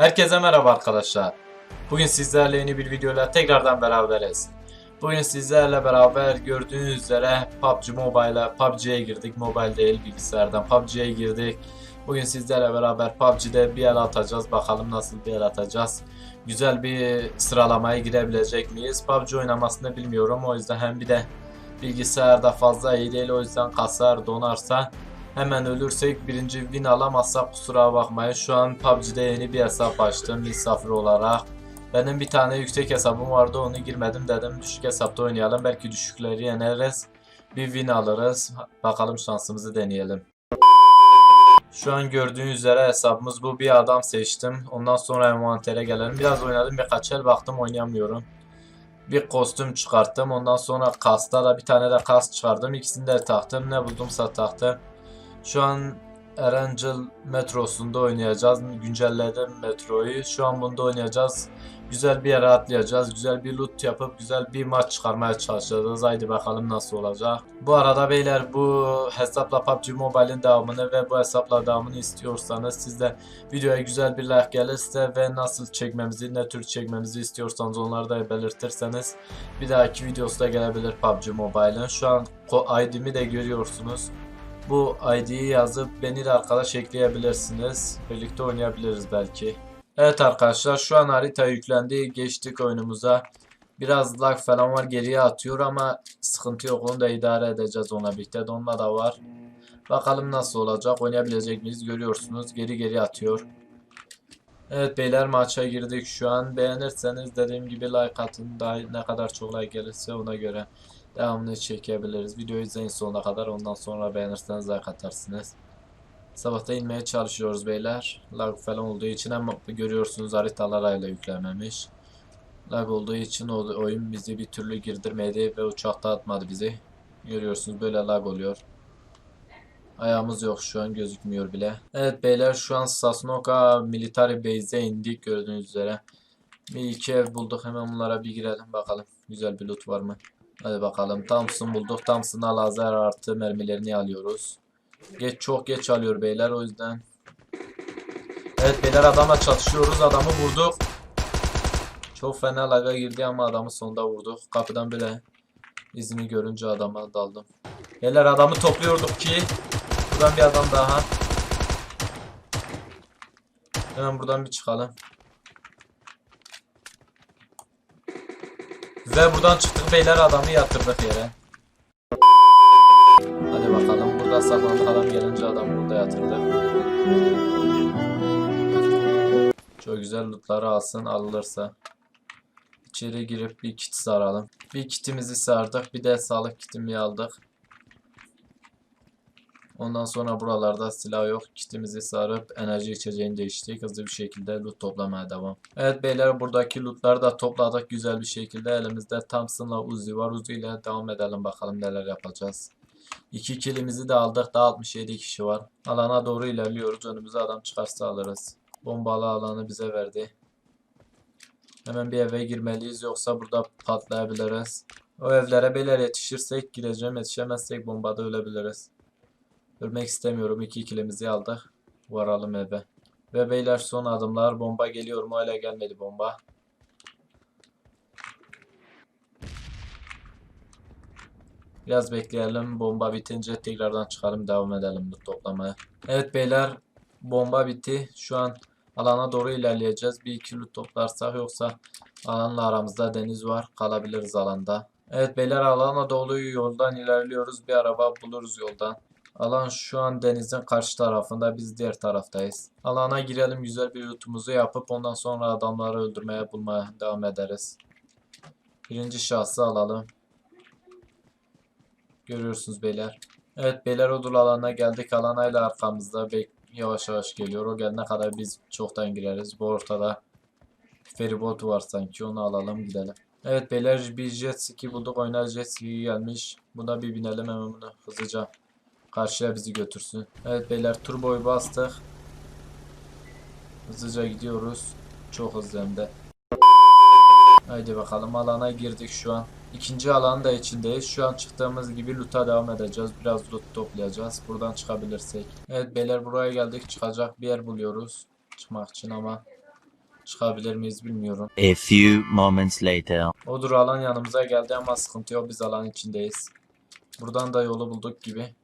Herkese merhaba arkadaşlar. Bugün sizlerle yeni bir videoyla tekrardan beraberiz. Bugün sizlerle beraber gördüğünüz üzere PUBG Mobile'a PUBG'ye girdik. Mobile değil bilgisayardan PUBG'ye girdik. Bugün sizlerle beraber PUBG'de bir el atacağız. Bakalım nasıl bir el atacağız. Güzel bir sıralamaya girebilecek miyiz? PUBG oynamasını bilmiyorum. O yüzden hem bir de bilgisayarda fazla iyi değil. O yüzden kasar donarsa Hemen ölürsek birinci win alamazsak kusura bakmayın. Şu an PUBG'de yeni bir hesap açtım misafir olarak. Benim bir tane yüksek hesabım vardı onu girmedim dedim düşük hesapta oynayalım. Belki düşükleri yeneriz. Bir win alırız. Bakalım şansımızı deneyelim. Şu an gördüğünüz üzere hesabımız bu. Bir adam seçtim. Ondan sonra envantere gelelim. Biraz oynadım birkaç el baktım oynayamıyorum. Bir kostüm çıkarttım. Ondan sonra kasta da bir tane de kas çıkardım. İkisini de taktım. Ne buldumsa taktım. Şu an Erencil metrosunda oynayacağız. Güncelledim metroyu. Şu an bunda oynayacağız. Güzel bir yere atlayacağız. Güzel bir loot yapıp güzel bir maç çıkarmaya çalışacağız. Haydi bakalım nasıl olacak. Bu arada beyler bu hesapla PUBG Mobile'in devamını ve bu hesapla devamını istiyorsanız siz de videoya güzel bir like gelirse ve nasıl çekmemizi, ne tür çekmemizi istiyorsanız onları da belirtirseniz bir dahaki videosu da gelebilir PUBG Mobile'ın. Şu an ID'mi de görüyorsunuz. Bu ID'yi yazıp beni de arkadaş ekleyebilirsiniz. Birlikte oynayabiliriz belki. Evet arkadaşlar şu an harita yüklendi. Geçtik oyunumuza. Biraz lag falan var geriye atıyor ama sıkıntı yok onu da idare edeceğiz ona birlikte. Donma da var. Bakalım nasıl olacak oynayabilecek miyiz görüyorsunuz geri geri atıyor. Evet beyler maça girdik şu an. Beğenirseniz dediğim gibi like atın. Daha ne kadar çok like gelirse ona göre devamını çekebiliriz. Videoyu izleyin sonuna kadar. Ondan sonra beğenirseniz like atarsınız. Sabahta inmeye çalışıyoruz beyler. Lag falan olduğu için ama görüyorsunuz haritalarıyla yüklememiş. Lag olduğu için oyun bizi bir türlü girdirmedi ve uçakta atmadı bizi. Görüyorsunuz böyle lag oluyor. Ayağımız yok şu an gözükmüyor bile. Evet beyler şu an Sasnoka Military Base'e indik gördüğünüz üzere. Bir iki ev bulduk hemen bunlara bir girelim bakalım. Güzel bir loot var mı? Hadi bakalım Thompson bulduk. Thompson'a lazer artı mermilerini alıyoruz. Geç çok geç alıyor beyler o yüzden. Evet beyler adamla çatışıyoruz. Adamı vurduk. Çok fena laga girdi ama adamı sonunda vurduk. Kapıdan böyle izini görünce adama daldım. Beyler adamı topluyorduk ki. Buradan bir adam daha. Hemen buradan bir çıkalım. Ve buradan çıktık beyler adamı yatırdık yere. Hadi bakalım burada saklandık adam gelince adam burada yatırdı. Çok güzel lootları alsın alırsa. İçeri girip bir kit saralım. Bir kitimizi sardık bir de sağlık kitimi aldık. Ondan sonra buralarda silah yok. Kitimizi sarıp enerji içeceğini değiştirdik. Hızlı bir şekilde loot toplamaya devam. Evet beyler buradaki lootları da topladık güzel bir şekilde. Elimizde Thompson'la Uzi var. Uzi ile devam edelim bakalım neler yapacağız. İki kilimizi de aldık. Daha 67 kişi var. Alana doğru ilerliyoruz. Önümüze adam çıkarsa alırız. Bombalı alanı bize verdi. Hemen bir eve girmeliyiz yoksa burada patlayabiliriz. O evlere beyler yetişirsek gireceğim. Yetişemezsek bombada ölebiliriz. Ölmek istemiyorum. İki ikilimizi aldık. Varalım eve. Ve beyler son adımlar. Bomba geliyor mu? Hala gelmedi bomba. Biraz bekleyelim. Bomba bitince tekrardan çıkalım. Devam edelim bu toplamaya. Evet beyler. Bomba bitti. Şu an alana doğru ilerleyeceğiz. Bir iki loot toplarsak yoksa alanla aramızda deniz var. Kalabiliriz alanda. Evet beyler alana doğru yoldan ilerliyoruz. Bir araba buluruz yoldan. Alan şu an denizin karşı tarafında biz diğer taraftayız. Alana girelim güzel bir lootumuzu yapıp ondan sonra adamları öldürmeye bulmaya devam ederiz. Birinci şahsı alalım. Görüyorsunuz beyler. Evet beyler odul alana geldik. Alanayla arkamızda bek yavaş yavaş geliyor. O gelene kadar biz çoktan gireriz. Bu ortada feribot var sanki onu alalım gidelim. Evet beyler bir jet ski bulduk. Oynar jet ski gelmiş. Buna bir binelim hemen bunu hızlıca. Karşıya bizi götürsün. Evet beyler turboyu bastık. Hızlıca gidiyoruz. Çok hızlı hem de. Haydi bakalım alana girdik şu an. İkinci alanın da içindeyiz. Şu an çıktığımız gibi loot'a devam edeceğiz. Biraz loot toplayacağız. Buradan çıkabilirsek. Evet beyler buraya geldik. Çıkacak bir yer buluyoruz. Çıkmak için ama Çıkabilir miyiz bilmiyorum. A few moments later. Odur alan yanımıza geldi ama sıkıntı yok biz alan içindeyiz. Buradan da yolu bulduk gibi.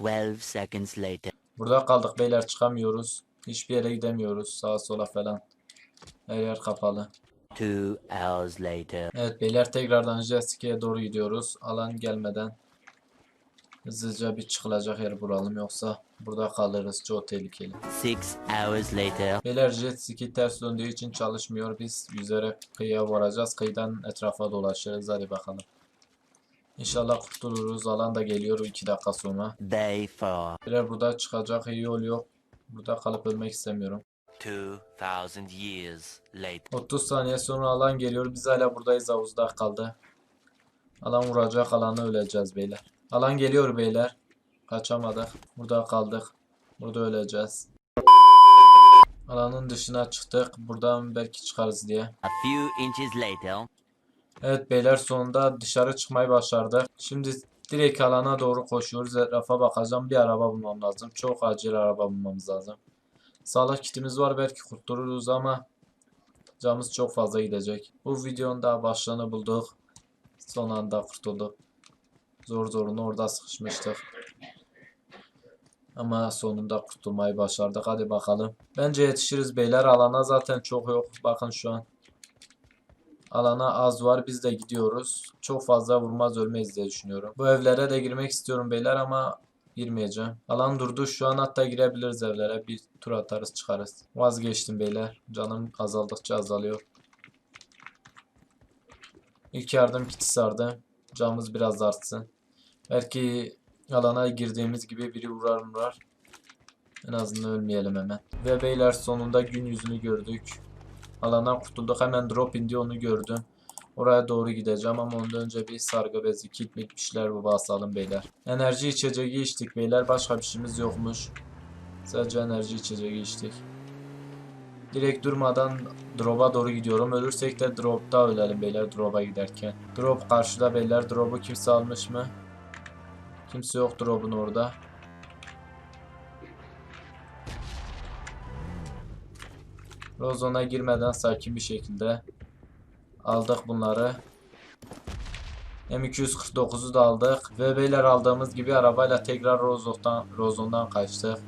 12 seconds later. Burada kaldık beyler çıkamıyoruz. Hiçbir yere gidemiyoruz sağa sola falan. Her yer kapalı. 2 hours later. Evet beyler tekrardan Jessica doğru gidiyoruz. Alan gelmeden hızlıca bir çıkılacak yer bulalım yoksa burada kalırız. Çok tehlikeli. 6 hours later. Beyler jet ski ters döndüğü için çalışmıyor. Biz yüzerek kıyıya varacağız. Kıyıdan etrafa dolaşırız. Hadi bakalım. İnşallah kurtuluruz. Alan da geliyor 2 dakika sonra. Day 4. Beyler burada çıkacak iyi yol yok. Burada kalıp ölmek istemiyorum. 2000 years later. 30 saniye sonra alan geliyor. Biz hala buradayız. Havuzda kaldı. Alan vuracak. Alanı öleceğiz beyler. Alan geliyor beyler. Kaçamadık. Burada kaldık. Burada öleceğiz. Alanın dışına çıktık. Buradan belki çıkarız diye. A few inches later. Evet beyler sonunda dışarı çıkmayı başardık. Şimdi direkt alana doğru koşuyoruz. Etrafa bakacağım. Bir araba bulmam lazım. Çok acil araba bulmamız lazım. Sağlık kitimiz var. Belki kurtuluruz ama canımız çok fazla gidecek. Bu videonun da başlığını bulduk. Son anda kurtulduk. Zor zoruna orada sıkışmıştık. Ama sonunda kurtulmayı başardık. Hadi bakalım. Bence yetişiriz beyler. Alana zaten çok yok. Bakın şu an. Alana az var. Biz de gidiyoruz. Çok fazla vurmaz ölmeyiz diye düşünüyorum. Bu evlere de girmek istiyorum beyler ama girmeyeceğim. Alan durdu. Şu an hatta girebiliriz evlere. Bir tur atarız çıkarız. Vazgeçtim beyler. Canım azaldıkça azalıyor. İlk yardım kiti sardı. Canımız biraz artsın. Belki alana girdiğimiz gibi biri vurar vurar. En azından ölmeyelim hemen. Ve beyler sonunda gün yüzünü gördük. Alandan kurtulduk. Hemen drop indi onu gördüm. Oraya doğru gideceğim ama ondan önce bir sargı bezi, kit mit bir şeyler basalım beyler. Enerji içeceği içtik beyler. Başka bir şeyimiz yokmuş. Sadece enerji içeceği içtik. Direkt durmadan drop'a doğru gidiyorum. Ölürsek de drop'ta ölelim beyler drop'a giderken. Drop karşıda beyler. Drop'u kimse almış mı? Kimse yok drop'un orada. Rozon'a girmeden sakin bir şekilde aldık bunları. M249'u da aldık ve beyler aldığımız gibi arabayla tekrar Rozon'dan Rozon'dan kaçtık.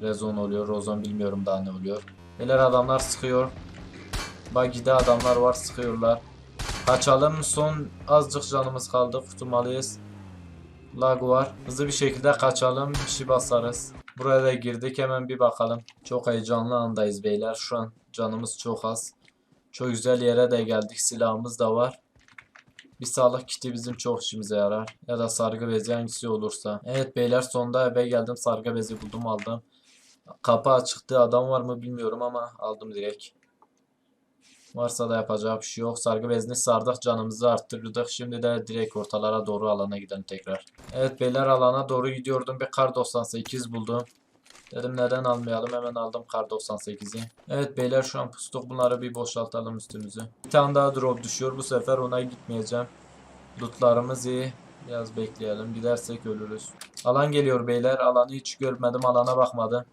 Rezon oluyor, Rozon bilmiyorum daha ne oluyor. Beyler adamlar sıkıyor. Buggy'de adamlar var sıkıyorlar. Kaçalım son azıcık canımız kaldı kurtulmalıyız. Lag var. Hızlı bir şekilde kaçalım. Bir şey basarız. Buraya da girdik. Hemen bir bakalım. Çok heyecanlı andayız beyler. Şu an canımız çok az. Çok güzel yere de geldik. Silahımız da var. Bir sağlık kiti bizim çok işimize yarar. Ya da sargı bezi hangisi olursa. Evet beyler sonunda eve geldim. Sargı bezi buldum aldım. Kapı açıktı. Adam var mı bilmiyorum ama aldım direkt. Varsa da yapacağı bir şey yok. Sargı bezini sardık canımızı arttırdık. Şimdi de direkt ortalara doğru alana gidelim tekrar. Evet beyler alana doğru gidiyordum. Bir kar 98 buldum. Dedim neden almayalım hemen aldım kar 98'i. Evet beyler şu an pustuk bunları bir boşaltalım üstümüzü. Bir tane daha drop düşüyor bu sefer ona gitmeyeceğim. Lootlarımız iyi. Biraz bekleyelim gidersek ölürüz. Alan geliyor beyler alanı hiç görmedim alana bakmadım.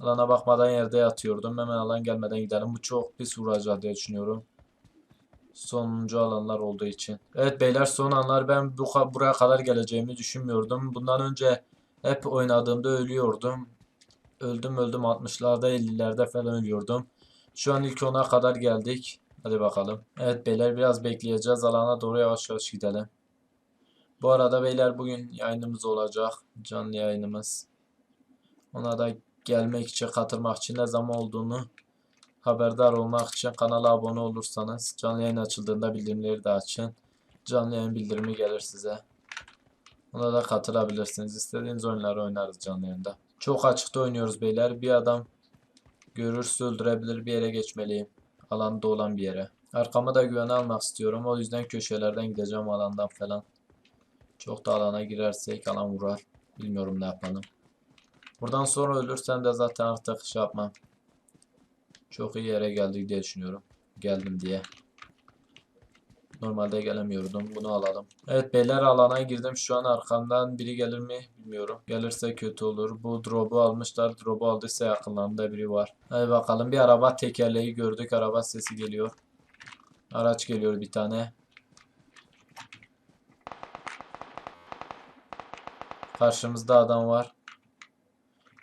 Alana bakmadan yerde yatıyordum. Hemen alan gelmeden gidelim. Bu çok pis vuracak diye düşünüyorum. Sonuncu alanlar olduğu için. Evet beyler son anlar ben bu buraya kadar geleceğimi düşünmüyordum. Bundan önce hep oynadığımda ölüyordum. Öldüm öldüm 60'larda 50'lerde falan ölüyordum. Şu an ilk ona kadar geldik. Hadi bakalım. Evet beyler biraz bekleyeceğiz. Alana doğru yavaş yavaş gidelim. Bu arada beyler bugün yayınımız olacak. Canlı yayınımız. Ona da gelmek için, katılmak için ne zaman olduğunu haberdar olmak için kanala abone olursanız canlı yayın açıldığında bildirimleri de açın. Canlı yayın bildirimi gelir size. Ona da katılabilirsiniz. İstediğiniz oyunları oynarız canlı yayında. Çok açıkta oynuyoruz beyler. Bir adam görürse öldürebilir bir yere geçmeliyim. Alanda olan bir yere. Arkama da güvene almak istiyorum. O yüzden köşelerden gideceğim alandan falan. Çok da alana girersek alan vurar. Bilmiyorum ne yapalım. Buradan sonra ölürsem de zaten artık şey yapmam. Çok iyi yere geldik diye düşünüyorum. Geldim diye. Normalde gelemiyordum. Bunu alalım. Evet beyler alana girdim. Şu an arkamdan biri gelir mi bilmiyorum. Gelirse kötü olur. Bu drop'u almışlar. Drop'u aldıysa yakınlarında biri var. Hadi bakalım. Bir araba tekerleği gördük. Araba sesi geliyor. Araç geliyor bir tane. Karşımızda adam var.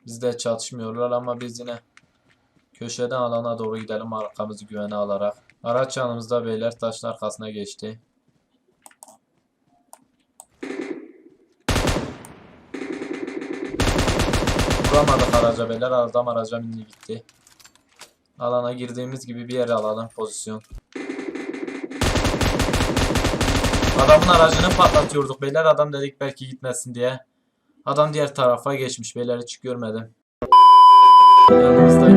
Bizde çatışmıyorlar ama biz yine köşeden alana doğru gidelim arkamızı güvene alarak. Araç yanımızda beyler taşın arkasına geçti. Vuramadık araca beyler. Adam araca bindi gitti. Alana girdiğimiz gibi bir yere alalım pozisyon. Adamın aracını patlatıyorduk beyler. Adam dedik belki gitmesin diye. Adam diğer tarafa geçmiş. Beyler hiç görmedim. Yanımızdaki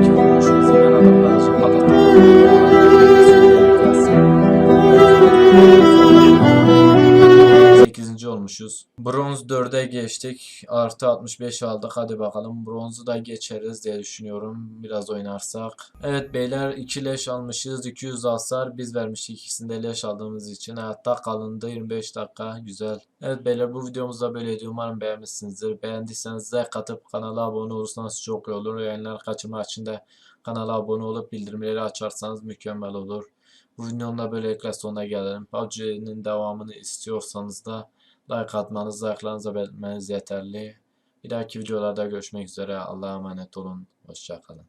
bizi ben adamın aracını olmuşuz. Bronz 4'e geçtik. Artı 65 aldık. Hadi bakalım bronzu da geçeriz diye düşünüyorum. Biraz oynarsak. Evet beyler 2 leş almışız. 200 hasar. Biz vermiştik ikisinde leş aldığımız için. Hayatta kalındı 25 dakika. Güzel. Evet beyler bu videomuzda böyleydi. Umarım beğenmişsinizdir. Beğendiyseniz like atıp kanala abone olursanız çok iyi olur. Yayınlar kaçırmak için de kanala abone olup bildirimleri açarsanız mükemmel olur. Bu videonun da böylelikle sonuna gelelim. PUBG'nin devamını istiyorsanız da like atmanız, like'larınızı belirtmeniz yeterli. Bir dahaki videolarda görüşmek üzere. Allah'a emanet olun. Hoşçakalın.